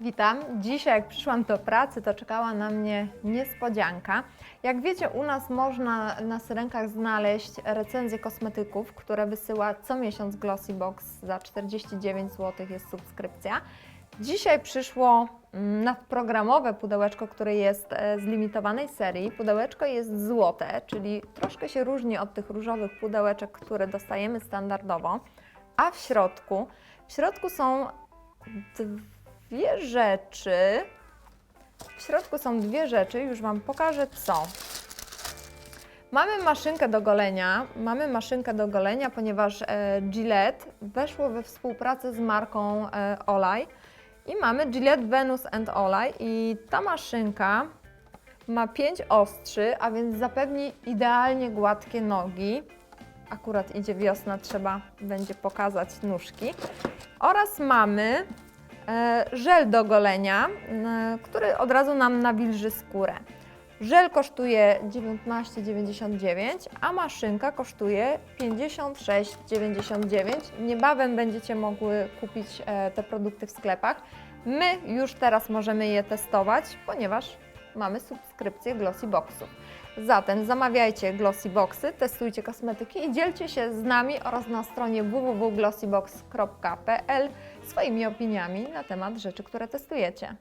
Witam. Dzisiaj, jak przyszłam do pracy, to czekała na mnie niespodzianka. Jak wiecie, u nas można na syrenkach znaleźć recenzje kosmetyków, które wysyła co miesiąc Glossybox. Za 49 zł jest subskrypcja. Dzisiaj przyszło mm, nadprogramowe pudełeczko, które jest e, z limitowanej serii. Pudełeczko jest złote, czyli troszkę się różni od tych różowych pudełeczek, które dostajemy standardowo. A w środku, w środku są dwie rzeczy. W środku są dwie rzeczy, już Wam pokażę co. Mamy maszynkę do golenia. Mamy maszynkę do golenia, ponieważ e, Gillette weszło we współpracę z marką e, Olay i mamy Gillette Venus and Olay i ta maszynka ma pięć ostrzy, a więc zapewni idealnie gładkie nogi. Akurat idzie wiosna, trzeba będzie pokazać nóżki. Oraz mamy e, żel do golenia, e, który od razu nam nawilży skórę. Żel kosztuje 19,99, a maszynka kosztuje 56,99. Niebawem będziecie mogły kupić e, te produkty w sklepach. My już teraz możemy je testować, ponieważ mamy subskrypcję Glossy Boxów. Zatem zamawiajcie Glossy Boxy, testujcie kosmetyki i dzielcie się z nami oraz na stronie www.glossybox.pl swoimi opiniami na temat rzeczy, które testujecie.